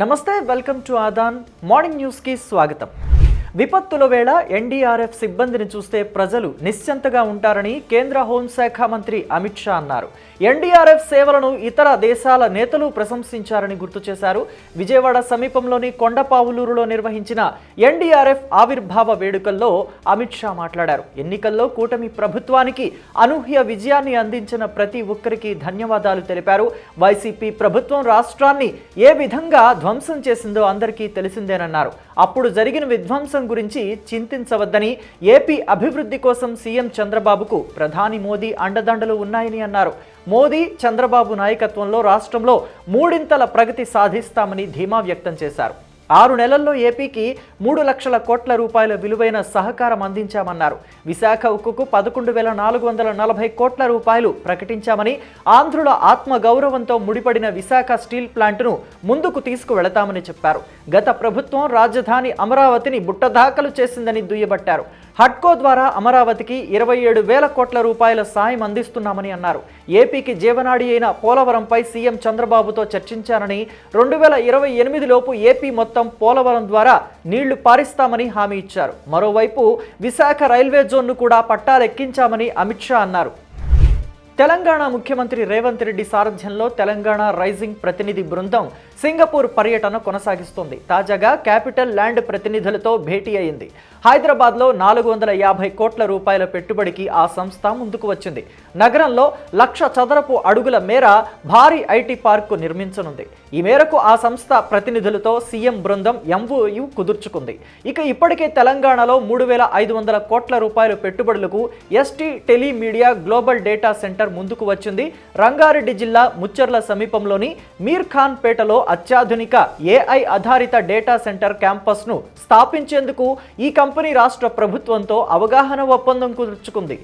నమస్తే welcome to Aadan morning న్యూస్కి స్వాగతం విపత్తుల వేళ ఎన్డీఆర్ఎఫ్ సిబ్బందిని చూస్తే ప్రజలు నిశ్చంతగా ఉంటారని కేంద్ర హోంశాఖ మంత్రి అమిత్ షా అన్నారు. ఎన్డీఆర్ఎఫ్ సేవలను ఇతర దేశాల నేతలు ప్రశంసించారని గుర్తు చేశారు. విజయవాడ సమీపంలోని కొండపావులూరులో నిర్వహించిన ఎన్డీఆర్ఎఫ్ ఆవిర్భావ వేడుకల్లో అమిత్ షా మాట్లాడారు. ఎన్నికల్లో కూటమి ప్రభుత్వానికి అనూహ్య విజయాన్ని అందించిన ప్రతి ఒక్కరికి ధన్యవాదాలు తెలిపారు. వైసీపీ ప్రభుత్వం రాష్ట్రాన్ని ఏ విధంగా ధ్వంసం చేసిందో అందరికీ తెలిసిందేనన్నారు. అప్పుడు జరిగిన విధ్వంసం గురించి చింతించవద్దని ఏపీ అభివృద్ధి కోసం సీఎం చంద్రబాబుకు ప్రధాని మోదీ అండదండలు ఉన్నాయని అన్నారు. మోదీ చంద్రబాబు నాయకత్వంలో రాష్ట్రంలో మూడింతల ప్రగతి సాధిస్తామని ధీమా వ్యక్తం చేశారు. ఆరు నెలల్లో ఏపీకి మూడు లక్షల కోట్ల రూపాయల విలువైన సహకారం అందించామన్నారు. విశాఖ ఉక్కుకు పదకొండు వేల నాలుగు వందల నలభై కోట్ల రూపాయలు ప్రకటించామని ఆంధ్రుల ఆత్మ గౌరవంతో ముడిపడిన విశాఖ స్టీల్ ప్లాంట్ను ముందుకు తీసుకువెళతామని చెప్పారు. గత ప్రభుత్వం రాజధాని అమరావతిని బుట్టదాఖలు చేసిందని దుయ్యబట్టారు. హడ్కో ద్వారా అమరావతికి ఇరవై ఏడు వేల కోట్ల రూపాయల సాయం అందిస్తున్నామని అన్నారు. ఏపీకి జీవనాడి అయిన పోలవరంపై సీఎం చంద్రబాబుతో చర్చించారని రెండు వేల ఇరవై ఎనిమిదిలోపు ఏపీ మొత్తం పోలవరం ద్వారా నీళ్ళు పారిస్తామని హామీ ఇచ్చారు. మరోవైపు విశాఖ రైల్వే జోన్ను కూడా పట్టాలెక్కించామని అమిత్ షా అన్నారు. తెలంగాణ ముఖ్యమంత్రి రేవంత్ రెడ్డి సారథ్యంలో తెలంగాణ రైజింగ్ ప్రతినిధి బృందం సింగపూర్ పర్యటన కొనసాగిస్తోంది. తాజాగా క్యాపిటల్ ల్యాండ్ ప్రతినిధులతో భేటీ అయింది. హైదరాబాద్లో నాలుగు వందల యాభై కోట్ల రూపాయల పెట్టుబడికి ఆ సంస్థ ముందుకు వచ్చింది. నగరంలో లక్ష చదరపు అడుగుల మేర భారీ ఐటీ పార్కు నిర్మించనుంది. ఈ మేరకు ఆ సంస్థ ప్రతినిధులతో సీఎం బృందం ఎంఓయు కుదుర్చుకుంది. ఇక ఇప్పటికే తెలంగాణలో మూడు వేల ఐదు వందల కోట్ల రూపాయల పెట్టుబడులకు ST telemedia global data centre ముందుకు వచ్చింది. రంగారెడ్డి జిల్లా ముచ్చర్ల సమీపంలోని మీర్ ఖాన్ పేటలో అత్యాధునిక ఏఐ ఆధారిత డేటా సెంటర్ క్యాంపస్ను స్థాపించేందుకు ఈ కంపెనీ రాష్ట్ర ప్రభుత్వంతో అవగాహన ఒప్పందం కుదుర్చుకుంది.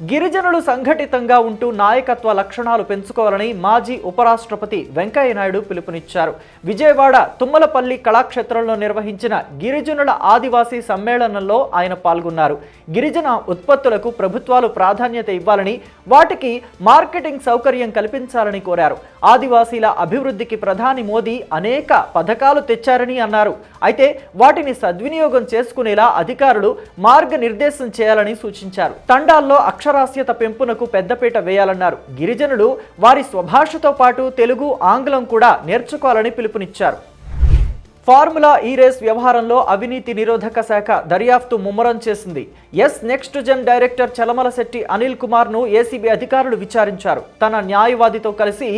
గిరిజనులు సంఘటితంగా ఉంటూ నాయకత్వ లక్షణాలు పెంచుకోవాలని మాజీ ఉపరాష్ట్రపతి వెంకయ్యనాయుడు పిలుపునిచ్చారు. విజయవాడ తుమ్మలపల్లి కళాక్షేత్రంలో నిర్వహించిన గిరిజనుల ఆదివాసీ సమ్మేళనంలో ఆయన పాల్గొన్నారు. గిరిజన ఉత్పత్తులకు ప్రభుత్వాలు ప్రాధాన్యత ఇవ్వాలని వాటికి మార్కెటింగ్ సౌకర్యం కల్పించాలని కోరారు. ఆదివాసీల అభివృద్ధికి ప్రధాని మోదీ అనేక పథకాలు తెచ్చారని అన్నారు. అయితే వాటిని సద్వినియోగం చేసుకునేలా అధికారులు మార్గనిర్దేశం చేయాలని సూచించారు. తండాల్లో అక్షరాస్యత పెంపునకు పెద్దపీట వేయాలన్నారు. గిరిజనులు వారి స్వభాషతో పాటు తెలుగు ఆంగ్లం కూడా నేర్చుకోవాలని పిలుపునిచ్చారు. ఫార్ములా ఈ రేస్ వ్యవహారంలో అవినీతి నిరోధక శాఖ దర్యాప్తు ముమ్మరం చేసింది. S next gen director Chalamala Setty Anil కుమార్ను ACB అధికారులు విచారించారు. తన న్యాయవాదితో కలిసి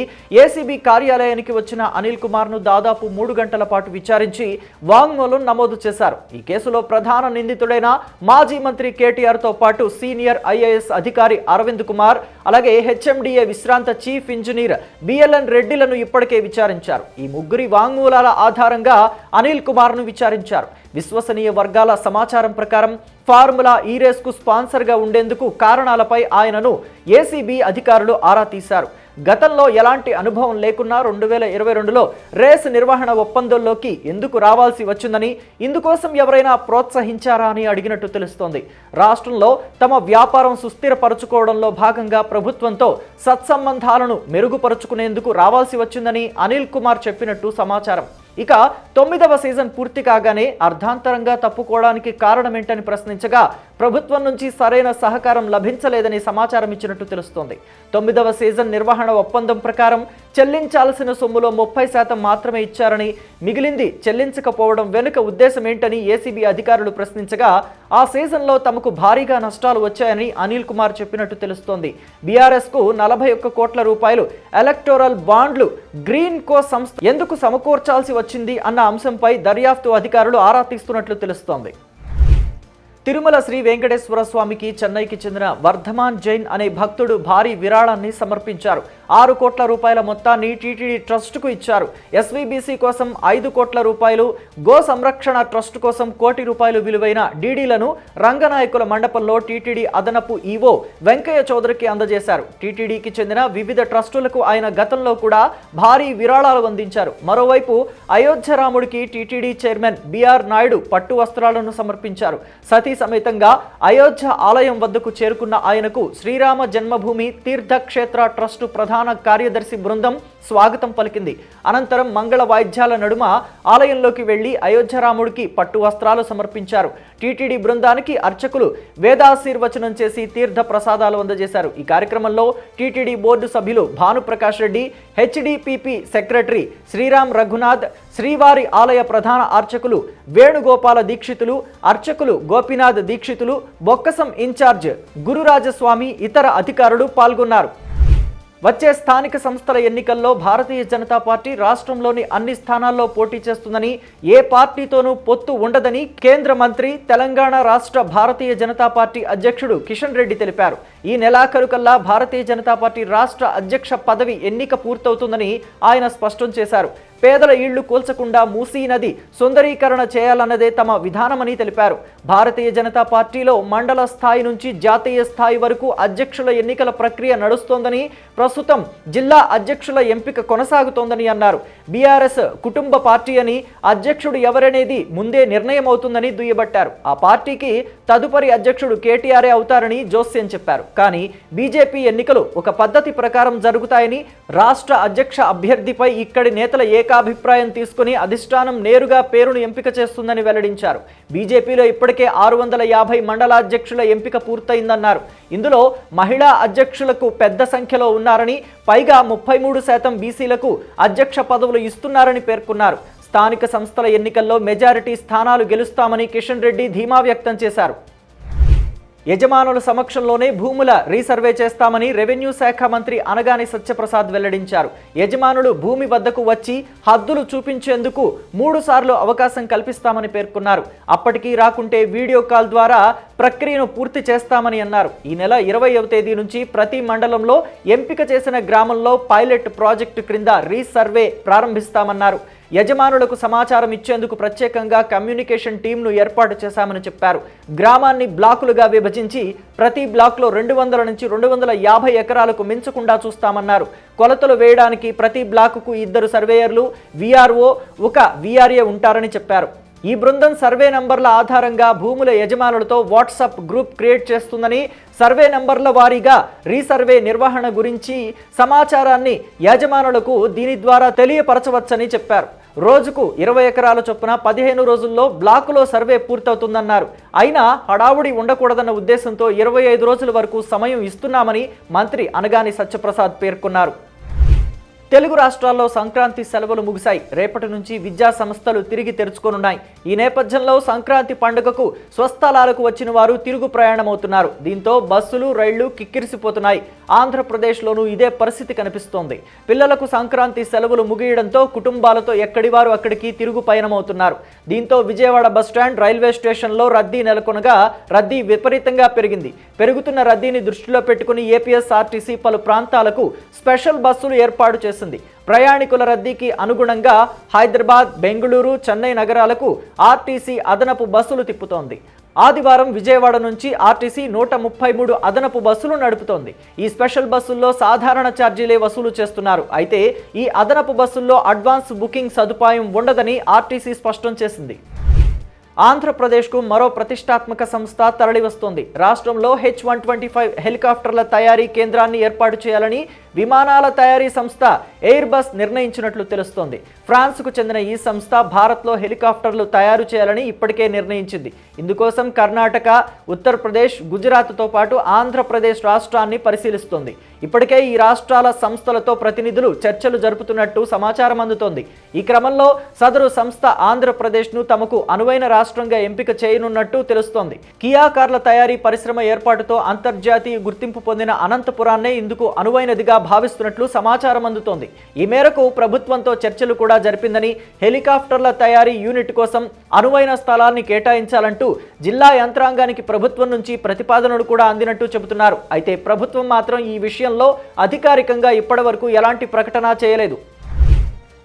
ఏసీబీ కార్యాలయానికి వచ్చిన అనిల్ కుమార్ను దాదాపు మూడు గంటల పాటు విచారించి వాంగ్మూలం నమోదు చేశారు. ఈ కేసులో ప్రధాన నిందితుడైన మాజీ మంత్రి కేటీఆర్తో పాటు సీనియర్ ఐఏఎస్ అధికారి అరవింద్ కుమార్ అలాగే హెచ్ఎండిఏ విశ్రాంత చీఫ్ ఇంజనీర్ బిఎల్ఎన్ రెడ్డిలను ఇప్పటికే విచారించారు. ఈ ముగ్గురి వాంగ్మూలాల ఆధారంగా అనిల్ కుమార్ను విచారించారు. విశ్వసనీయ వర్గాల సమాచారం ప్రకారం ఫార్ములా ఈ రేస్కు స్పాన్సర్గా ఉండేందుకు కారణాలపై ఆయనను ఏసీబీ అధికారులు ఆరా తీశారు. గతంలో ఎలాంటి అనుభవం లేకున్నా రెండు వేల ఇరవై రెండులో రేస్ నిర్వహణ ఒప్పందంలోకి ఎందుకు రావాల్సి వచ్చిందని ఇందుకోసం ఎవరైనా ప్రోత్సహించారా అని అడిగినట్టు తెలుస్తోంది. రాష్ట్రంలో తమ వ్యాపారం సుస్థిరపరచుకోవడంలో భాగంగా ప్రభుత్వంతో సత్సంబంధాలను మెరుగుపరుచుకునేందుకు రావాల్సి వచ్చిందని అనిల్ కుమార్ చెప్పినట్టు సమాచారం. ఇక తొమ్మిదవ సీజన్ పూర్తి కాగానే అర్ధాంతరంగా తప్పుకోవడానికి కారణమేంటని ప్రశ్నించగా ప్రభుత్వం నుంచి సరైన సహకారం లభించలేదని సమాచారం ఇచ్చినట్టు తెలుస్తోంది. తొమ్మిదవ సీజన్ నిర్వహణ ఒప్పందం ప్రకారం చెల్లించాల్సిన సొమ్ములో ముప్పై శాతం మాత్రమే ఇచ్చారని మిగిలింది చెల్లించకపోవడం వెనుక ఉద్దేశం ఏంటని ఏసీబీ అధికారులు ప్రశ్నించగా ఆ సీజన్లో తమకు భారీగా నష్టాలు వచ్చాయని అనిల్ కుమార్ చెప్పినట్టు తెలుస్తోంది. బీఆర్ఎస్కు నలభై ఒక్క కోట్ల రూపాయలు ఎలక్టోరల్ బాండ్లు గ్రీన్ కో సంస్థ ఎందుకు సమకూర్చాల్సి వచ్చింది అన్న అంశంపై దర్యాప్తు అధికారులు ఆరా తీస్తున్నట్లు తెలుస్తోంది. తిరుమల శ్రీ వెంకటేశ్వర స్వామికి చెన్నైకి చెందిన వర్ధమాన్ జైన్ అనే భక్తుడు భారీ విరాళాన్ని సమర్పించారు. ఆరు కోట్ల రూపాయల మొత్తాన్ని టీటీడీ ట్రస్టుకు ఇచ్చారు. ఎస్వీబీసీ కోసం ఐదు కోట్ల రూపాయలు గో సంరక్షణ ట్రస్ట్ కోసం కోటి రూపాయలు విలువైన డీడీలను రంగనాయకుల మండపంలో టీటీడీ అదనపు ఈవో వెంకయ్య చౌదరికి అందజేశారు. టీటీడీకి చెందిన వివిధ ట్రస్టులకు ఆయన గతంలో కూడా భారీ విరాళాలు అందించారు. మరోవైపు అయోధ్య రాముడికి టీటీడీ చైర్మన్ బిఆర్ నాయుడు పట్టు వస్త్రాలను సమర్పించారు. సతీ సమేతంగా అయోధ్య ఆలయం వద్దకు చేరుకున్న ఆయనకు శ్రీరామ జన్మభూమి తీర్థక్షేత్ర ట్రస్టు ప్రధాన ప్రధాన కార్యదర్శి బృందం స్వాగతం పలికింది. అనంతరం మంగళ వాయిద్యాల నడుమ ఆలయంలోకి వెళ్ళి అయోధ్యరాముడికి పట్టు వస్త్రాలు సమర్పించారు. టీటీడీ బృందానికి అర్చకులు వేదాశీర్వచనం చేసి తీర్థ ప్రసాదాలు అందజేశారు. ఈ కార్యక్రమంలో టీటీడీ బోర్డు సభ్యులు భానుప్రకాష్ రెడ్డి హెచ్డిపిపి సెక్రటరీ శ్రీరామ్ రఘునాథ్ శ్రీవారి ఆలయ ప్రధాన అర్చకులు వేణుగోపాల దీక్షితులు అర్చకులు గోపినాథ్ దీక్షితులు బొక్కసం ఇన్ఛార్జ్ గురురాజస్వామి ఇతర అధికారులు పాల్గొన్నారు. వచ్చే స్థానిక సంస్థల ఎన్నికల్లో భారతీయ జనతా పార్టీ రాష్ట్రంలోని అన్ని స్థానాల్లో పోటీ చేస్తుందని ఏ పార్టీతోనూ పొత్తు ఉండదని కేంద్ర మంత్రి తెలంగాణ రాష్ట్ర భారతీయ జనతా పార్టీ అధ్యక్షుడు కిషన్ రెడ్డి తెలిపారు. ఈ నెలాఖరు కల్లా భారతీయ జనతా పార్టీ రాష్ట్ర అధ్యక్ష పదవి ఎన్నిక పూర్తవుతుందని ఆయన స్పష్టం చేశారు. పేదల ఇళ్ళు కూల్చకుండా మూసీ నది సుందరీకరణ చేయాలన్నదే తమ విధానమని తెలిపారు. భారతీయ జనతా పార్టీలో మండల స్థాయి నుంచి జాతీయ స్థాయి వరకు అధ్యక్షుల ఎన్నికల ప్రక్రియ నడుస్తోందని ప్రస్తుతం జిల్లా అధ్యక్షుల ఎంపిక కొనసాగుతోందని అన్నారు. బీఆర్ఎస్ కుటుంబ పార్టీ అని అధ్యక్షుడు ఎవరనేది ముందే నిర్ణయం అవుతుందని దుయ్యబట్టారు. ఆ పార్టీకి తదుపరి అధ్యక్షుడు కేటీఆర్ఏ అవుతారని జోస్యం చెప్పారు. కానీ బీజేపీ ఎన్నికలు ఒక పద్ధతి ప్రకారం జరుగుతాయని రాష్ట్ర అధ్యక్ష అభ్యర్థిపై ఇక్కడి నేతల ఏకాభిప్రాయం తీసుకుని అధిష్టానం నేరుగా పేరును ఎంపిక చేస్తుందని వెల్లడించారు. బీజేపీలో ఇప్పటికే ఆరు వందల యాభై మండలాధ్యక్షుల ఎంపిక పూర్తయిందన్నారు. ఇందులో మహిళా అధ్యక్షులకు పెద్ద సంఖ్యలో ఉన్నారని పైగా ముప్పై మూడు శాతం బీసీలకు అధ్యక్ష పదవులు ఇస్తున్నారని పేర్కొన్నారు. స్థానిక సంస్థల ఎన్నికల్లో మెజారిటీ స్థానాలు గెలుస్తామని కిషన్ రెడ్డి ధీమా వ్యక్తం చేశారు. యజమానుల సమక్షంలోనే భూముల రీసర్వే చేస్తామని రెవెన్యూ శాఖ మంత్రి అనగాని సత్యప్రసాద్ వెల్లడించారు. యజమానులు భూమి వద్దకు వచ్చి హద్దులు చూపించేందుకు మూడు సార్లు అవకాశం కల్పిస్తామని పేర్కొన్నారు. అప్పటికీ రాకుంటే వీడియో కాల్ ద్వారా ప్రక్రియను పూర్తి చేస్తామని అన్నారు. ఈ నెల ఇరవైవ తేదీ నుంచి ప్రతి మండలంలో ఎంపిక చేసిన గ్రామంలో పైలట్ ప్రాజెక్టు క్రింద రీసర్వే ప్రారంభిస్తామన్నారు. యజమానులకు సమాచారం ఇచ్చేందుకు ప్రత్యేకంగా కమ్యూనికేషన్ టీంను ఏర్పాటు చేశామని చెప్పారు. గ్రామాన్ని బ్లాకులుగా విభజించి ప్రతి బ్లాక్లో రెండు వందల నుంచి రెండు వందల యాభై ఎకరాలకు మించకుండా చూస్తామన్నారు. కొలతలు వేయడానికి ప్రతి బ్లాకుకు ఇద్దరు సర్వేయర్లు విఆర్ఓ ఒక విఆర్ఏ ఉంటారని చెప్పారు. ఈ బృందం సర్వే నంబర్ల ఆధారంగా భూముల యజమానులతో వాట్సాప్ గ్రూప్ క్రియేట్ చేస్తుందని సర్వే నంబర్ల వారీగా రీసర్వే నిర్వహణ గురించి సమాచారాన్ని యజమానులకు దీని ద్వారా తెలియపరచవచ్చని చెప్పారు. రోజుకు ఇరవై ఎకరాల చొప్పున పదిహేను రోజుల్లో బ్లాకులో సర్వే పూర్తవుతుందన్నారు. అయినా హడావుడి ఉండకూడదన్న ఉద్దేశంతో ఇరవై ఐదు రోజుల వరకు సమయం ఇస్తున్నామని మంత్రి అనగాని సత్యప్రసాద్ పేర్కొన్నారు. తెలుగు రాష్ట్రాల్లో సంక్రాంతి సెలవులు ముగిశాయి. రేపటి నుంచి విద్యా సంస్థలు తిరిగి తెరుచుకోనున్నాయి. ఈ నేపథ్యంలో సంక్రాంతి పండుగకు స్వస్థలాలకు వచ్చిన వారు తిరుగు ప్రయాణమవుతున్నారు. దీంతో బస్సులు రైళ్ళు కిక్కిరిసిపోతున్నాయి. ఆంధ్రప్రదేశ్లోనూ ఇదే పరిస్థితి కనిపిస్తోంది. పిల్లలకు సంక్రాంతి సెలవులు ముగియడంతో కుటుంబాలతో ఎక్కడి వారు అక్కడికి తిరుగు పయనమవుతున్నారు. దీంతో విజయవాడ బస్టాండ్ రైల్వే స్టేషన్లో రద్దీ నెలకొనగా రద్దీ విపరీతంగా పెరిగింది. పెరుగుతున్న రద్దీని దృష్టిలో పెట్టుకుని ఏపీఎస్ఆర్టీసీ పలు ప్రాంతాలకు స్పెషల్ బస్సులు ఏర్పాటు చేసింది ప్రయాణికుల రద్దీకి అనుగుణంగా హైదరాబాద్ బెంగళూరు చెన్నై నగరాలకు ఆర్టీసీ అదనపు బస్సులు తిప్పుతోంది. ఆదివారం విజయవాడ నుంచి ఆర్టీసీ నూట ముప్పై మూడు అదనపు బస్సులు నడుపుతోంది. ఈ స్పెషల్ బస్సుల్లో సాధారణ ఛార్జీలే వసూలు చేస్తున్నారు. అయితే ఈ అదనపు బస్సుల్లో అడ్వాన్స్ బుకింగ్ సదుపాయం ఉండదని ఆర్టీసీ స్పష్టం చేసింది. ఆంధ్రప్రదేశ్కు మరో ప్రతిష్టాత్మక సంస్థ తరలివస్తోంది. రాష్ట్రంలో హెచ్ వన్ ట్వంటీ ఫైవ్ హెలికాప్టర్ల తయారీ కేంద్రాన్ని ఏర్పాటు చేయాలని విమానాల తయారీ సంస్థ ఎయిర్ బస్ నిర్ణయించినట్లు తెలుస్తోంది. ఫ్రాన్స్కు చెందిన ఈ సంస్థ భారత్లో హెలికాప్టర్లు తయారు చేయాలని ఇప్పటికే నిర్ణయించింది. ఇందుకోసం కర్ణాటక ఉత్తరప్రదేశ్ గుజరాత్తో పాటు ఆంధ్రప్రదేశ్ రాష్ట్రాన్ని పరిశీలిస్తోంది. ఇప్పటికే ఈ రాష్ట్రాల సంస్థలతో ప్రతినిధులు చర్చలు జరుపుతున్నట్టు సమాచారం అందుతోంది. ఈ క్రమంలో సదరు సంస్థ ఆంధ్రప్రదేశ్ను తమకు అనువైన రాష్ట్రంగా ఎంపిక చేయనున్నట్టు తెలుస్తోంది. కియా కార్ల తయారీ పరిశ్రమ ఏర్పాటుతో అంతర్జాతీయ గుర్తింపు పొందిన అనంతపురాన్నే ఇందుకు అనువైనదిగా భావిస్తున్నట్లు సమాచారం అందుతోంది. ఈ మేరకు ప్రభుత్వంతో చర్చలు కూడా జరిపిందని హెలికాప్టర్ల తయారీ యూనిట్ కోసం అనువైన స్థలాన్ని కేటాయించాలంటూ జిల్లా యంత్రాంగానికి ప్రభుత్వం నుంచి ప్రతిపాదనలు కూడా అందినట్టు చెబుతున్నారు. అయితే ప్రభుత్వం మాత్రం ఈ విషయంలో అధికారికంగా ఇప్పటివరకు ఎలాంటి ప్రకటన చేయలేదు.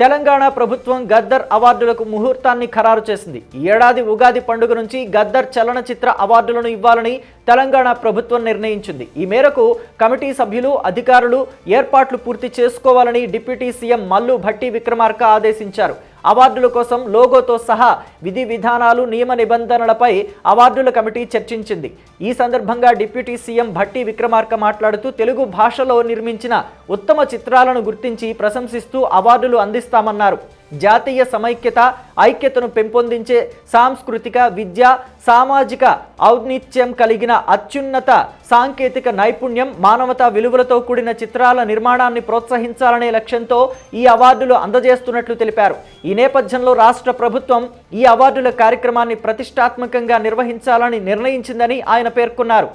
తెలంగాణ ప్రభుత్వం గద్దర్ అవార్డులకు ముహూర్తాన్ని ఖరారు చేసింది. ఈ ఏడాది ఉగాది పండుగ నుంచి గద్దర్ చలనచిత్ర అవార్డులను ఇవ్వాలని తెలంగాణ ప్రభుత్వం నిర్ణయించింది. ఈ మేరకు కమిటీ సభ్యులు అధికారులు ఏర్పాట్లు పూర్తి చేసుకోవాలని డిప్యూటీ సీఎం మల్లు భట్టి విక్రమార్క ఆదేశించారు. అవార్డుల కోసం లోగోతో సహా విధి విధానాలు నియమ నిబంధనలపై అవార్డుల కమిటీ చర్చించింది. ఈ సందర్భంగా డిప్యూటీ సీఎం భట్టి విక్రమార్క మాట్లాడుతూ తెలుగు భాషలో నిర్మించిన ఉత్తమ చిత్రాలను గుర్తించి ప్రశంసిస్తూ అవార్డులు అందిస్తామన్నారు. జాతీయ సమైక్యత ఐక్యతను పెంపొందించే సాంస్కృతిక విద్య సామాజిక ఔన్నిత్యం కలిగిన అత్యున్నత సాంకేతిక నైపుణ్యం మానవతా విలువలతో కూడిన చిత్రాల నిర్మాణాన్ని ప్రోత్సహించాలనే లక్ష్యంతో ఈ అవార్డులు అందజేస్తున్నట్లు తెలిపారు. ఈ నేపథ్యంలో రాష్ట్ర ప్రభుత్వం ఈ అవార్డుల కార్యక్రమాన్ని ప్రతిష్టాత్మకంగా నిర్వహించాలని నిర్ణయించిందని ఆయన పేర్కొన్నారు.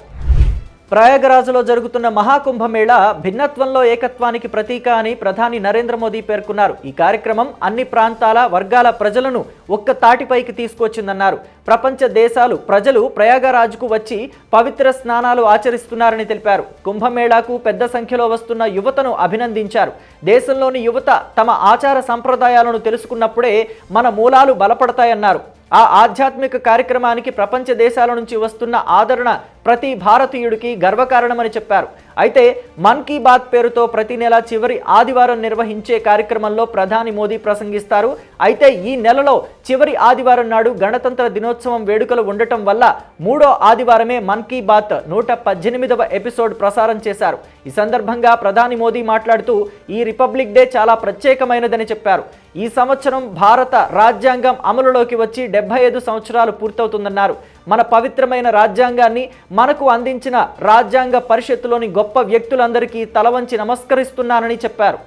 ప్రయాగరాజులో జరుగుతున్న మహాకుంభమేళ భిన్నత్వంలో ఏకత్వానికి ప్రతీక అని ప్రధాని నరేంద్ర మోదీ పేర్కొన్నారు. ఈ కార్యక్రమం అన్ని ప్రాంతాల వర్గాల ప్రజలను ఒక్క తాటిపైకి తీసుకొచ్చిందన్నారు. ప్రపంచ దేశాలు ప్రజలు ప్రయాగరాజుకు వచ్చి పవిత్ర స్నానాలు ఆచరిస్తున్నారని తెలిపారు. కుంభమేళాకు పెద్ద సంఖ్యలో వస్తున్న యువతను అభినందించారు. దేశంలోని యువత తమ ఆచార సంప్రదాయాలను తెలుసుకున్నప్పుడే మన మూలాలు బలపడతాయన్నారు. ఆ ఆధ్యాత్మిక కార్యక్రమానికి ప్రపంచ దేశాల నుంచి వస్తున్న ఆదరణ ప్రతి భారతీయుడికి గర్వకారణమని చెప్పారు. అయితే మన్ కీ బాత్ పేరుతో ప్రతి నెల చివరి ఆదివారం నిర్వహించే కార్యక్రమంలో ప్రధాని మోదీ ప్రసంగిస్తారు. అయితే ఈ నెలలో చివరి ఆదివారం నాడు గణతంత్ర దినోత్సవం వేడుకలు ఉండటం వల్ల మూడో ఆదివారమే మన్ కీ బాత్ నూట పద్దెనిమిదవ ఎపిసోడ్ ప్రసారం చేశారు. ఈ సందర్భంగా ప్రధాని మోదీ మాట్లాడుతూ ఈ రిపబ్లిక్ డే చాలా ప్రత్యేకమైనదని చెప్పారు. ఈ సంవత్సరం భారత రాజ్యాంగం అమలులోకి వచ్చి డెబ్బై ఐదు సంవత్సరాలు పూర్తవుతుందన్నారు. మన పవిత్రమైన రాజ్యాంగాన్ని మనకు అందించిన రాజ్యాంగ పరిషత్తులోని గొప్ప వ్యక్తులందరికీ తలవంచి నమస్కరిస్తున్నానని చెప్పారు.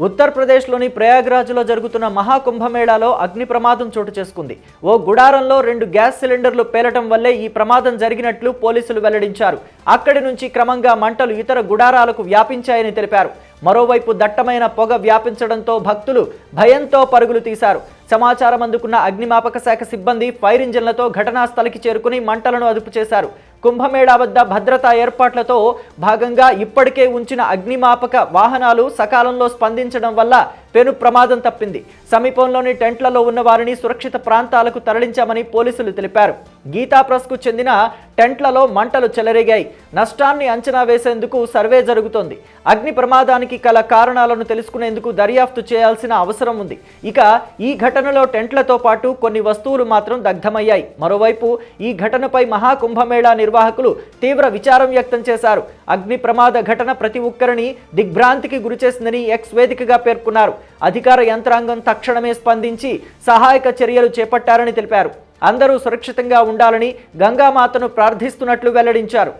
ఉత్తరప్రదేశ్లోని ప్రయాగ్రాజ్లో జరుగుతున్న మహాకుంభమేళాలో అగ్ని ప్రమాదం చోటు చేసుకుంది. ఓ గుడారంలో రెండు గ్యాస్ సిలిండర్లు పేలటం వల్లే ఈ ప్రమాదం జరిగినట్లు పోలీసులు వెల్లడించారు. అక్కడి నుంచి క్రమంగా మంటలు ఇతర గుడారాలకు వ్యాపించాయని తెలిపారు. మరోవైపు దట్టమైన పొగ వ్యాపించడంతో భక్తులు భయంతో పరుగులు తీశారు. సమాచారం అందుకున్న అగ్నిమాపక శాఖ సిబ్బంది ఫైర్ ఇంజన్లతో ఘటనా స్థలికి చేరుకుని మంటలను అదుపు చేశారు. కుంభమేళా వద్ద భద్రతా ఏర్పాట్లతో భాగంగా ఇప్పటికే ఉంచిన అగ్నిమాపక వాహనాలు సకాలంలో స్పందించడం వల్ల పెను ప్రమాదం తప్పింది. సమీపంలోని టెంట్లలో ఉన్న వారిని సురక్షిత ప్రాంతాలకు తరలించామని పోలీసులు తెలిపారు. గీతా ప్రెస్కు చెందిన టెంట్లలో మంటలు చెలరేగాయి. నష్టాన్ని అంచనా వేసేందుకు సర్వే జరుగుతోంది. అగ్ని ప్రమాదానికి కల కారణాలను తెలుసుకునేందుకు దర్యాప్తు చేయాల్సిన అవసరం ఉంది. ఇక ఈ ఘటనలో టెంట్లతో పాటు కొన్ని వస్తువులు మాత్రం దగ్ధమయ్యాయి. మరోవైపు ఈ ఘటనపై మహాకుంభమేళా నిర్వాహకులు తీవ్ర విచారం వ్యక్తం చేశారు. అగ్ని ప్రమాద ఘటన ప్రతి ఒక్కరిని దిగ్భ్రాంతికి గురిచేసిందని ఎక్స్ వేదికగా పేర్కొన్నారు. అధికార యంత్రాంగం తక్షణమే స్పందించి సహాయక చర్యలు చేపట్టారని తెలిపారు. అందరూ సురక్షితంగా ఉండాలని గంగామాతను ప్రార్థిస్తున్నట్లు వెల్లడించారు.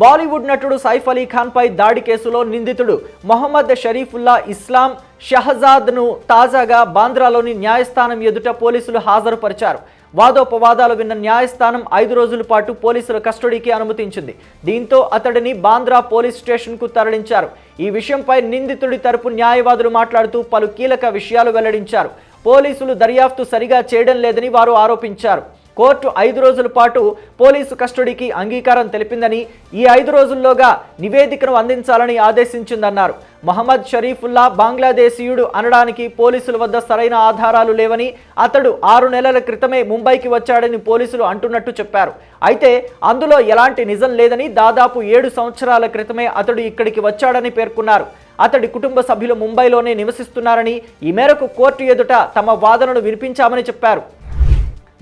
బాలీవుడ్ నటుడు సైఫ్ అలీ ఖాన్పై దాడి కేసులో నిందితుడు మొహమ్మద్ షరీఫుల్లా ఇస్లాం షహజాద్ను తాజాగా బాంద్రాలోని న్యాయస్థానం ఎదుట పోలీసులు హాజరుపరిచారు. వాదోపవాదాలు విన్న న్యాయస్థానం ఐదు రోజుల పాటు పోలీసుల కస్టడీకి అనుమతించింది. దీంతో అతడిని బాంద్రా పోలీస్ స్టేషన్కు తరలించారు. ఈ విషయంపై నిందితుడి తరపు న్యాయవాదులు మాట్లాడుతూ పలు కీలక విషయాలు వెల్లడించారు. పోలీసులు దర్యాప్తు సరిగా చేయడం లేదని వారు ఆరోపించారు. కోర్టు ఐదు రోజుల పాటు పోలీసు కస్టడీకి అంగీకారం తెలిపిందని ఈ ఐదు రోజుల్లోగా నివేదికను అందించాలని ఆదేశించిందన్నారు. మహమ్మద్ షరీఫుల్లా బంగ్లాదేశీయుడు అనడానికి పోలీసుల వద్ద సరైన ఆధారాలు లేవని అతడు ఆరు నెలల క్రితమే ముంబైకి వచ్చాడని పోలీసులు అంటున్నట్టు చెప్పారు. అయితే అందులో ఎలాంటి నిజం లేదని దాదాపు ఏడు సంవత్సరాల క్రితమే అతడు ఇక్కడికి వచ్చాడని పేర్కొన్నారు. అతడి కుటుంబ సభ్యులు ముంబైలోనే నివసిస్తున్నారని ఈ మేరకు కోర్టు ఎదుట తమ వాదనను వినిపించామని చెప్పారు.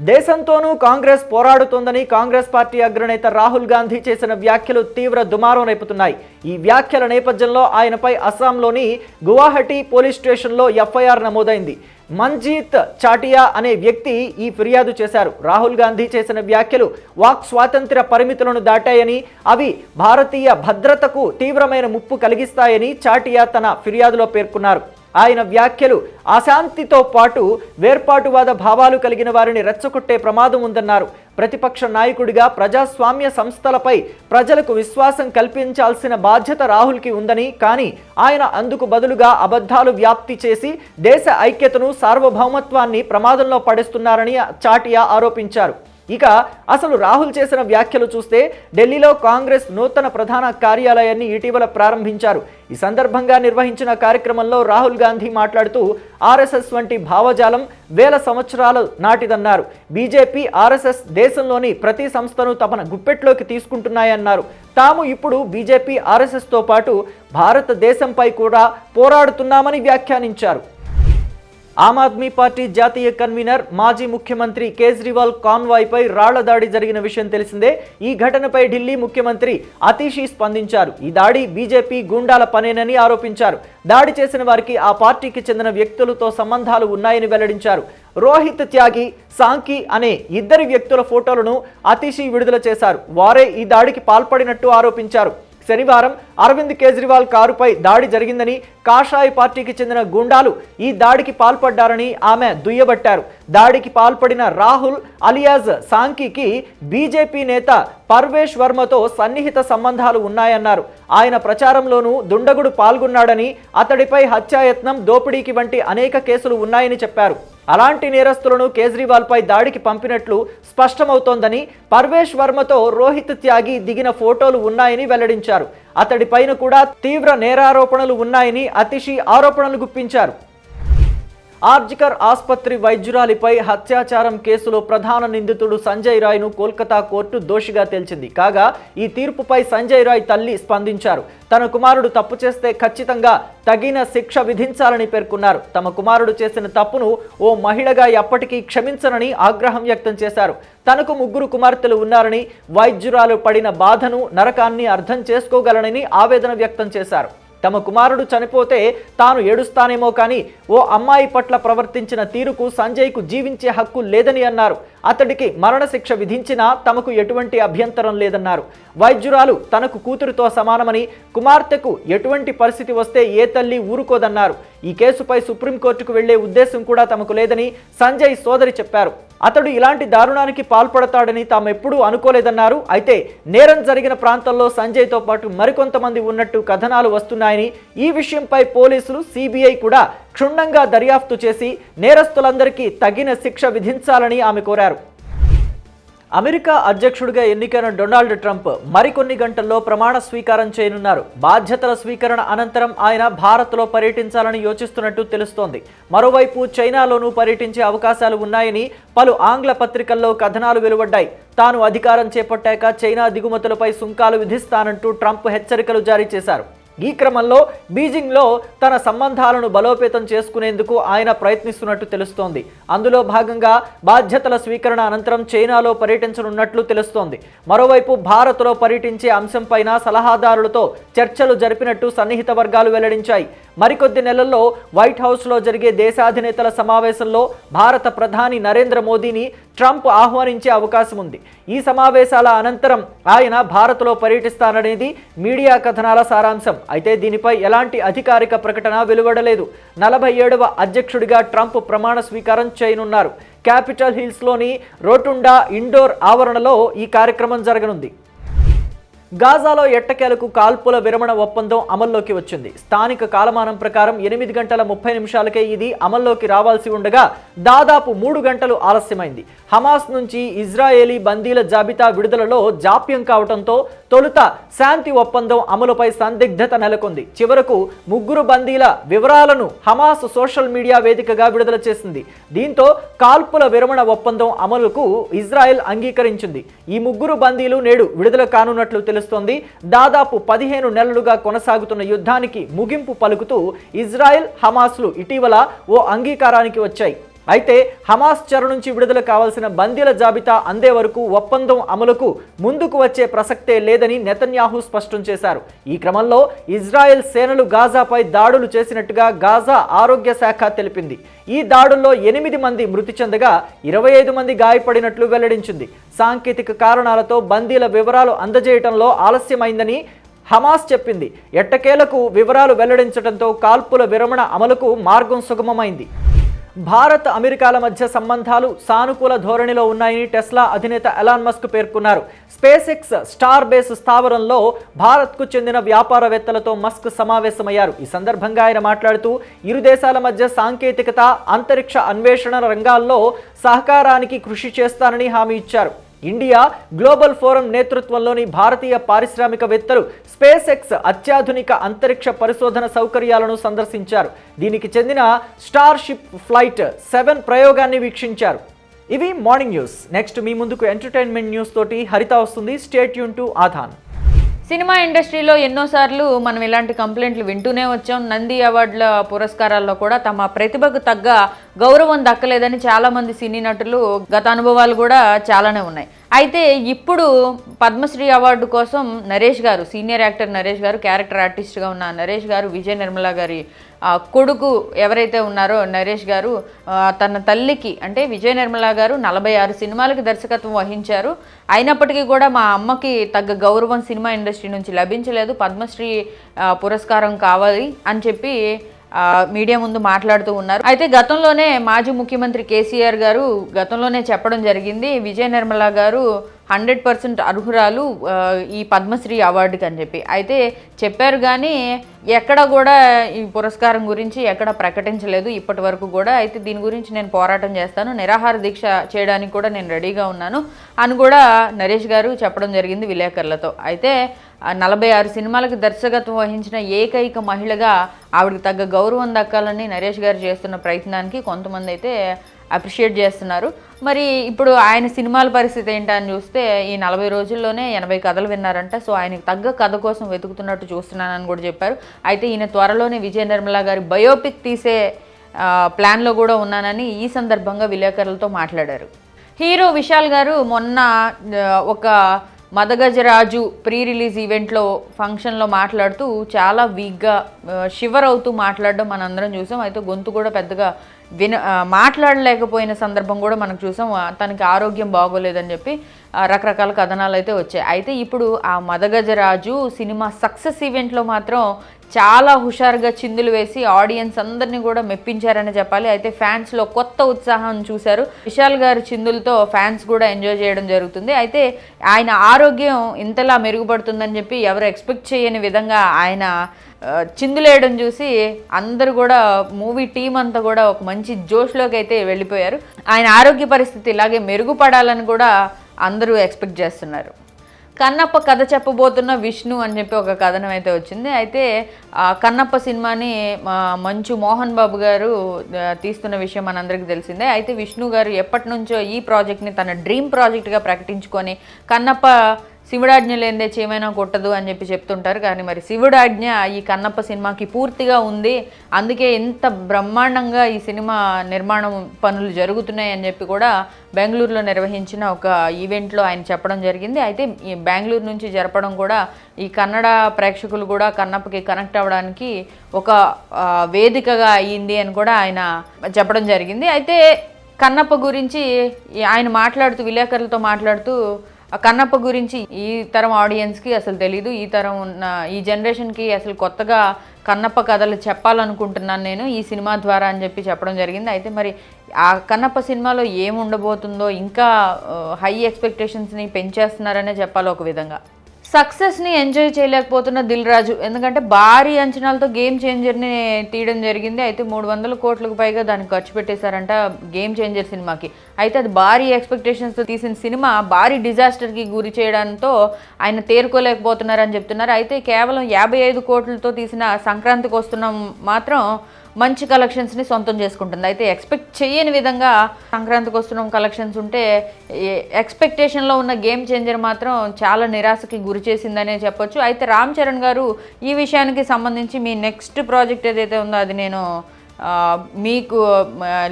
దేశంతోనూ కాంగ్రెస్ పోరాడుతోందని కాంగ్రెస్ పార్టీ అగ్రనేత రాహుల్ గాంధీ చేసిన వ్యాఖ్యలు తీవ్ర దుమారం రేపుతున్నాయి. ఈ వ్యాఖ్యల నేపథ్యంలో ఆయనపై అస్సాంలోని గువాహటి పోలీస్ స్టేషన్లో ఎఫ్ఐఆర్ నమోదైంది. మంజీత్ చాటియా అనే వ్యక్తి ఈ ఫిర్యాదు చేశారు. రాహుల్ గాంధీ చేసిన వ్యాఖ్యలు వాక్ స్వాతంత్ర పరిమితులను దాటాయని అవి భారతీయ భద్రతకు తీవ్రమైన ముప్పు కలిగిస్తాయని చాటియా తన ఫిర్యాదులో పేర్కొన్నారు. ఆయన వ్యాఖ్యలు అశాంతితో పాటు వేర్పాటువాద భావాలు కలిగిన వారిని రెచ్చగొట్టే ప్రమాదం ఉందన్నారు. ప్రతిపక్ష నాయకుడిగా ప్రజాస్వామ్య సంస్థలపై ప్రజలకు విశ్వాసం కల్పించాల్సిన బాధ్యత రాహుల్కి ఉందని కానీ ఆయన అందుకు బదులుగా అబద్ధాలు వ్యాప్తి చేసి దేశ ఐక్యతను సార్వభౌమత్వాన్ని ప్రమాదంలో పడేస్తున్నారని చాటియా ఆరోపించారు. ఇక అసలు రాహుల్ చేసిన వ్యాఖ్యలు చూస్తే ఢిల్లీలో కాంగ్రెస్ నూతన ప్రధాన కార్యాలయాన్ని ఇటీవల ప్రారంభించారు. ఈ సందర్భంగా నిర్వహించిన కార్యక్రమంలో రాహుల్ గాంధీ మాట్లాడుతూ ఆర్ఎస్ఎస్ వంటి భావజాలం వేల సంవత్సరాల నాటిదన్నారు. బీజేపీ ఆర్ఎస్ఎస్ దేశంలోని ప్రతి సంస్థను తమ గుప్పెట్లోకి తీసుకుంటున్నాయన్నారు. తాము ఇప్పుడు బీజేపీ ఆర్ఎస్ఎస్తో పాటు భారతదేశంపై కూడా పోరాడుతున్నామని వ్యాఖ్యానించారు. ఆమ్ ఆద్మీ పార్టీ జాతీయ కన్వీనర్ మాజీ ముఖ్యమంత్రి కేజ్రీవాల్ కాన్వాయ్పై రాళ్ళ దాడి జరిగిన విషయం తెలిసిందే. ఈ ఘటనపై ఢిల్లీ ముఖ్యమంత్రి అతీషి స్పందించారు. ఈ దాడి బీజేపీ గూండాల పనేనని ఆరోపించారు. దాడి చేసిన వారికి ఆ పార్టీకి చెందిన వ్యక్తులతో సంబంధాలు ఉన్నాయని వెల్లడించారు. రోహిత్ త్యాగి సాంకి అనే ఇద్దరి వ్యక్తుల ఫోటోలను అతీషి విడుదల చేశారు. వారే ఈ దాడికి పాల్పడినట్టు ఆరోపించారు. శనివారం అరవింద్ కేజ్రీవాల్ కారుపై దాడి జరిగిందని కాషాయ పార్టీకి చెందిన గుండాలు ఈ దాడికి పాల్పడ్డారని ఆమె దుయ్యబట్టారు. దాడికి పాల్పడిన రాహుల్ అలియాజ్ సాంకికి బీజేపీ నేత పర్వేష్ వర్మతో సన్నిహిత సంబంధాలు ఉన్నాయన్నారు. ఆయన ప్రచారంలోనూ దుండగుడు పాల్గొన్నాడని అతడిపై హత్యాయత్నం దోపిడీకి వంటి అనేక కేసులు ఉన్నాయని చెప్పారు. అలాంటి నేరస్తులను కేజ్రీవాల్పై దాడికి పంపినట్లు స్పష్టమవుతోందని పర్వేష్ వర్మతో రోహిత్ త్యాగి దిగిన ఫోటోలు ఉన్నాయని వెల్లడించారు. అతడిపైన కూడా తీవ్ర నేరారోపణలు ఉన్నాయని అతిషి ఆరోపణలు గుప్పించారు. ఆర్జికర్ ఆసుపత్రి వైద్యురాలిపై హత్యాచారం కేసులో ప్రధాన నిందితుడు సంజయ్ రాయ్ను కోల్కతా కోర్టు దోషిగా తేల్చింది. కాగా ఈ తీర్పుపై సంజయ్ రాయ్ తల్లి స్పందించారు. తన కుమారుడు తప్పు చేస్తే ఖచ్చితంగా తగిన శిక్ష విధించాలని పేర్కొన్నారు. తమ కుమారుడు చేసిన తప్పును ఓ మహిళగా ఎప్పటికీ క్షమించనని ఆగ్రహం వ్యక్తం చేశారు. తనకు ముగ్గురు కుమార్తెలు ఉన్నారని వైద్యురాలు పడిన బాధను నరకాన్ని అర్థం చేసుకోగలనని ఆవేదన వ్యక్తం చేశారు. తమ కుమారుడు చనిపోతే తాను ఏడుస్తానేమో కానీ ఓ అమ్మాయి పట్ల ప్రవర్తించిన తీరుకు సంజయ్కు జీవించే హక్కు లేదని అన్నారు. అతడికి మరణశిక్ష విధించినా తమకు ఎటువంటి అభ్యంతరం లేదన్నారు. వైద్యురాలు తనకు కూతురుతో సమానమని కుమార్తెకు ఎటువంటి పరిస్థితి వస్తే ఏ తల్లి ఊరుకోదన్నారు. ఈ కేసుపై సుప్రీంకోర్టుకు వెళ్ళే ఉద్దేశం కూడా తమకు లేదని సంజయ్ సోదరి చెప్పారు. అతడు ఇలాంటి దారుణానికి పాల్పడతాడని తామెప్పుడూ అనుకోలేదన్నారు. అయితే నేరం జరిగిన ప్రాంతంలో సంజయ్తో పాటు మరికొంతమంది ఉన్నట్టు కథనాలు వస్తున్నాయని ఈ విషయంపై పోలీసులు సిబిఐ కూడా క్షుణ్ణంగా దర్యాప్తు చేసి నేరస్తులందరికీ తగిన శిక్ష విధించాలని ఆమె కోరారు. అమెరికా అధ్యక్షుడిగా ఎన్నికైన డొనాల్డ్ ట్రంప్ మరికొన్ని గంటల్లో ప్రమాణ స్వీకారం చేయనున్నారు. బాధ్యతల స్వీకరణ అనంతరం ఆయన భారత్లో పర్యటించాలని యోచిస్తున్నట్టు తెలుస్తోంది. మరోవైపు చైనాలోనూ పర్యటించే అవకాశాలు ఉన్నాయని పలు ఆంగ్ల పత్రికల్లో కథనాలు వెలువడ్డాయి. తాను అధికారం చేపట్టాక చైనా దిగుమతులపై సుంకాలు విధిస్తానంటూ ట్రంప్ హెచ్చరికలు జారీ చేశారు. ఈ క్రమంలో బీజింగ్లో తన సంబంధాలను బలోపేతం చేసుకునేందుకు ఆయన ప్రయత్నిస్తున్నట్టు తెలుస్తోంది. అందులో భాగంగా బాధ్యతల స్వీకరణ అనంతరం చైనాలో పర్యటించనున్నట్లు తెలుస్తోంది. మరోవైపు భారత్లో పర్యటించే అంశంపైన సలహాదారులతో చర్చలు జరిపినట్టు సన్నిహిత వర్గాలు వెల్లడించాయి. మరికొద్ది నెలల్లో వైట్ హౌస్లో జరిగే దేశాధినేతల సమావేశంలో భారత ప్రధాని నరేంద్ర మోదీని ట్రంప్ ఆహ్వానించే అవకాశం ఉంది. ఈ సమావేశాల అనంతరం ఆయన భారత్లో పర్యటిస్తాననేది మీడియా కథనాల సారాంశం. అయితే దీనిపై ఎలాంటి అధికారిక ప్రకటన వెలువడలేదు. నలభై ఏడవ అధ్యక్షుడిగా ట్రంప్ ప్రమాణ స్వీకారం చేయనున్నారు. క్యాపిటల్ హిల్స్లోని రోటుండా ఇండోర్ ఆవరణలో ఈ కార్యక్రమం జరగనుంది. గాజాలో ఎట్టకేలకు కాల్పుల విరమణ ఒప్పందం అమల్లోకి వచ్చింది. స్థానిక కాలమానం ప్రకారం ఎనిమిది గంటల ముప్పై నిమిషాలకే ఇది అమల్లోకి రావాల్సి ఉండగా దాదాపు మూడు గంటలు ఆలస్యమైంది. హమాస్ నుంచి ఇజ్రాయేలీ బందీల జాబితా విడుదలలో జాప్యం కావడంతో తొలుత శాంతి ఒప్పందం అమలుపై సందిగ్ధత నెలకొంది. చివరకు ముగ్గురు బందీల వివరాలను హమాస్ సోషల్ మీడియా వేదికగా విడుదల చేసింది. దీంతో కాల్పుల విరమణ ఒప్పందం అమలుకు ఇజ్రాయెల్ అంగీకరించింది. ఈ ముగ్గురు బందీలు నేడు విడుదల కానున్నట్లు తెలుస్తోంది. దాదాపు పదిహేను నెలలుగా కొనసాగుతున్న యుద్ధానికి ముగింపు పలుకుతూ ఇజ్రాయెల్ హమాస్లు ఇటీవల ఓ అంగీకారానికి వచ్చాయి. అయితే హమాస్ చెర నుంచి విడుదల కావాల్సిన బందీల జాబితా అందే వరకు ఒప్పందం అమలుకు ముందుకు వచ్చే ప్రసక్తే లేదని నెతన్యాహు స్పష్టం చేశారు. ఈ క్రమంలో ఇజ్రాయెల్ సేనలు గాజాపై దాడులు చేసినట్టుగా గాజా ఆరోగ్య శాఖ తెలిపింది. ఈ దాడుల్లో ఎనిమిది మంది మృతి చెందగా ఇరవై ఐదు మంది గాయపడినట్లు వెల్లడించింది. సాంకేతిక కారణాలతో బందీల వివరాలు అందజేయడంలో ఆలస్యమైందని హమాస్ చెప్పింది. ఎట్టకేలకు వివరాలు వెల్లడించడంతో కాల్పుల విరమణ అమలుకు మార్గం సుగమమైంది. భారత్ అమెరికాల మధ్య సంబంధాలు సానుకూల ధోరణిలో ఉన్నాయని టెస్లా అధినేత ఎలాన్ మస్క్ పేర్కొన్నారు. స్పేస్ ఎక్స్ స్టార్ బేస్ స్థావరంలో భారత్కు చెందిన వ్యాపారవేత్తలతో మస్క్ సమావేశమయ్యారు. ఈ సందర్భంగా ఆయన మాట్లాడుతూ ఇరు దేశాల మధ్య సాంకేతికత అంతరిక్ష అన్వేషణ రంగాల్లో సహకారానికి కృషి చేస్తానని హామీ ఇచ్చారు. ఇండియా గ్లోబల్ ఫోరం నేతృత్వంలోని భారతీయ పారిశ్రామికవేత్తలు స్పేస్ ఎక్స్ అత్యాధునిక అంతరిక్ష పరిశోధన సౌకర్యాలను సందర్శించారు. దీనికి చెందిన స్టార్షిప్ ఫ్లైట్ సెవెన్ ప్రయోగాన్ని వీక్షించారు. ఇవి మార్నింగ్ న్యూస్. నెక్స్ట్ మీ ముందుకు ఎంటర్టైన్మెంట్ న్యూస్ తోటి హరిత వస్తుంది. State Yoon to ఆధాన్. సినిమా ఇండస్ట్రీలో ఎన్నోసార్లు మనం ఇలాంటి కంప్లైంట్లు వింటూనే వచ్చాం. నంది అవార్డుల పురస్కారాల్లో కూడా తమ ప్రతిభకు తగ్గ గౌరవం దక్కలేదని చాలామంది సినీ నటులు గత అనుభవాలు కూడా చాలానే ఉన్నాయి. అయితే ఇప్పుడు పద్మశ్రీ అవార్డు కోసం నరేష్ గారు సీనియర్ యాక్టర్ నరేష్ గారు క్యారెక్టర్ ఆర్టిస్ట్గా ఉన్న నరేష్ గారు విజయ నిర్మల గారి కొడుకు ఎవరైతే ఉన్నారో నరేష్ గారు తన తల్లికి అంటే విజయ నిర్మల గారు నలభై ఆరు సినిమాలకు దర్శకత్వం వహించారు. అయినప్పటికీ కూడా మా అమ్మకి తగ్గ గౌరవం సినిమా ఇండస్ట్రీ నుంచి లభించలేదు. పద్మశ్రీ పురస్కారం కావాలి అని చెప్పి మీడియా ముందు మాట్లాడుతూ ఉన్నారు. అయితే గతంలోనే మాజీ ముఖ్యమంత్రి కేసీఆర్ గారు గతంలోనే చెప్పడం జరిగింది విజయ నిర్మల గారు హండ్రెడ్ పర్సెంట్ అర్హురాలు ఈ పద్మశ్రీ అవార్డుకి అని చెప్పి. అయితే చెప్పారు కానీ ఎక్కడ కూడా ఈ పురస్కారం గురించి ఎక్కడ ప్రకటించలేదు. ఇప్పటి వరకు కూడా అయితే దీని గురించి నేను పోరాటం చేస్తాను నిరాహార దీక్ష చేయడానికి కూడా నేను రెడీగా ఉన్నాను అని కూడా నరేష్ గారు చెప్పడం జరిగింది విలేకరులతో. అయితే నలభై ఆరు సినిమాలకు దర్శకత్వం వహించిన ఏకైక మహిళగా ఆవిడకి తగ్గ గౌరవం దక్కాలని నరేష్ గారు చేస్తున్న ప్రయత్నానికి కొంతమంది అయితే అప్రిషియేట్ చేస్తున్నారు. మరి ఇప్పుడు ఆయన సినిమాల పరిస్థితి ఏంటని చూస్తే ఈ నలభై రోజుల్లోనే ఎనభై కథలు విన్నారంట. సో ఆయనకు తగ్గ కథ కోసం వెతుకుతున్నట్టు చూస్తున్నానని కూడా చెప్పారు. అయితే ఈయన త్వరలోనే విజయ నిర్మల గారి బయోపిక్ తీసే ప్లాన్లో కూడా ఉన్నానని ఈ సందర్భంగా విలేకరులతో మాట్లాడారు. హీరో విశాల్ గారు మొన్న ఒక మదగజరాజు ప్రీ రిలీజ్ ఈవెంట్లో ఫంక్షన్లో మాట్లాడుతూ చాలా వీక్గా షివర్ అవుతూ మాట్లాడడం మనందరం చూసాం. అయితే గొంతు కూడా పెద్దగా విన మాట్లాడలేకపోయిన సందర్భం కూడా మనం చూసాం. తనకి ఆరోగ్యం బాగోలేదని చెప్పి రకరకాల కథనాలు అయితే వచ్చాయి. అయితే ఇప్పుడు ఆ మదగజరాజు సినిమా సక్సెస్ ఈవెంట్లో మాత్రం చాలా హుషారుగా చిందులు వేసి ఆడియన్స్ అందరినీ కూడా మెప్పించారని చెప్పాలి. అయితే ఫ్యాన్స్లో కొత్త ఉత్సాహం చూశారు. విశాల్ గారి చిందులతో ఫ్యాన్స్ కూడా ఎంజాయ్ చేయడం జరుగుతుంది. అయితే ఆయన ఆరోగ్యం ఇంతలా మెరుగుపడుతుందని చెప్పి ఎవరు ఎక్స్పెక్ట్ చేయని విధంగా ఆయన చిందులేయడం చూసి అందరూ కూడా మూవీ టీం అంతా కూడా ఒక మంచి జోష్లోకి అయితే వెళ్ళిపోయారు. ఆయన ఆరోగ్య పరిస్థితి ఇలాగే మెరుగుపడాలని కూడా అందరూ ఎక్స్పెక్ట్ చేస్తున్నారు. కన్నప్ప కథ చెప్పబోతున్న విష్ణు అని చెప్పి ఒక కథనం అయితే వచ్చింది. అయితే కన్నప్ప సినిమాని మంచు మోహన్ బాబు గారు తీస్తున్న విషయం మనందరికీ తెలిసిందే. అయితే విష్ణు గారు ఎప్పటి నుంచో ఈ ప్రాజెక్ట్ని తన డ్రీమ్ ప్రాజెక్ట్గా ప్రకటించుకొని కన్నప్ప శివుడాజ్ఞ లేనిదే చేయమైనా కొట్టదు అని చెప్పి చెప్తుంటారు. కానీ మరి శివుడాజ్ఞ ఈ కన్నప్ప సినిమాకి పూర్తిగా ఉంది. అందుకే ఇంత బ్రహ్మాండంగా ఈ సినిమా నిర్మాణం పనులు జరుగుతున్నాయి అని చెప్పి కూడా బెంగళూరులో నిర్వహించిన ఒక ఈవెంట్లో ఆయన చెప్పడం జరిగింది. అయితే ఈ బెంగళూరు నుంచి జరపడం కూడా ఈ కన్నడ ప్రేక్షకులు కూడా కన్నప్పకి కనెక్ట్ అవ్వడానికి ఒక వేదికగా అయ్యింది అని కూడా ఆయన చెప్పడం జరిగింది. అయితే కన్నప్ప గురించి ఆయన మాట్లాడుతూ విలేకరులతో మాట్లాడుతూ కన్నప్ప గురించి ఈ తరం ఆడియన్స్కి అసలు తెలీదు. ఈ తరం ఉన్న ఈ జనరేషన్కి అసలు కొత్తగా కన్నప్ప కథలు చెప్పాలనుకుంటున్నాను నేను ఈ సినిమా ద్వారా అని చెప్పి చెప్పడం జరిగింది. అయితే మరి ఆ కన్నప్ప సినిమాలో ఏముండబోతుందో ఇంకా హై ఎక్స్పెక్టేషన్స్ని పెంచేస్తున్నారనే చెప్పాలి ఒక విధంగా. సక్సెస్ని ఎంజాయ్ చేయలేకపోతున్న దిల్ రాజు ఎందుకంటే భారీ అంచనాలతో గేమ్ చేంజర్ని తీయడం జరిగింది. అయితే మూడు వందల కోట్లకు పైగా దాన్ని ఖర్చు పెట్టేశారంట గేమ్ చేంజర్ సినిమాకి. అయితే అది భారీ ఎక్స్పెక్టేషన్స్తో తీసిన సినిమా భారీ డిజాస్టర్కి గురి చేయడంతో ఆయన తేరుకోలేకపోతున్నారని చెప్తున్నారు. అయితే కేవలం యాభై ఐదు కోట్లతో తీసిన సంక్రాంతికి వస్తున్నాం మాత్రం మంచి కలెక్షన్స్ని సొంతం చేసుకుంటుంది. అయితే ఎక్స్పెక్ట్ చేయని విధంగా సంక్రాంతికి వస్తున్న కలెక్షన్స్ ఉంటే ఎక్స్పెక్టేషన్లో ఉన్న గేమ్ చేంజర్ మాత్రం చాలా నిరాశకి గురి చేసిందనే చెప్పొచ్చు. అయితే రామ్ చరణ్ గారు ఈ విషయానికి సంబంధించి మీ నెక్స్ట్ ప్రాజెక్ట్ ఏదైతే ఉందో అది నేను మీకు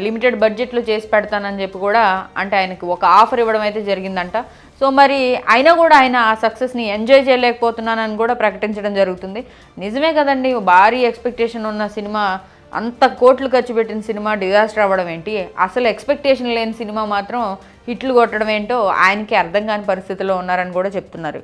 లిమిటెడ్ బడ్జెట్లో చేసి పెడతానని చెప్పి కూడా అంటే ఆయనకి ఒక ఆఫర్ ఇవ్వడం అయితే జరిగిందంట. సో మరి అయినా కూడా ఆయన ఆ సక్సెస్ని ఎంజాయ్ చేయలేకపోతున్నానని కూడా ప్రకటించడం జరుగుతుంది. నిజమే కదండి భారీ ఎక్స్పెక్టేషన్ ఉన్న సినిమా అంత కోట్లు ఖర్చు పెట్టిన సినిమా డిజాస్టర్ అవ్వడం ఏంటి? అసలు ఎక్స్పెక్టేషన్ లేని సినిమా మాత్రం హిట్లు కొట్టడం ఏంటో ఆయనకి అర్థం కాని పరిస్థితిలో ఉన్నారని కూడా చెప్తున్నారు.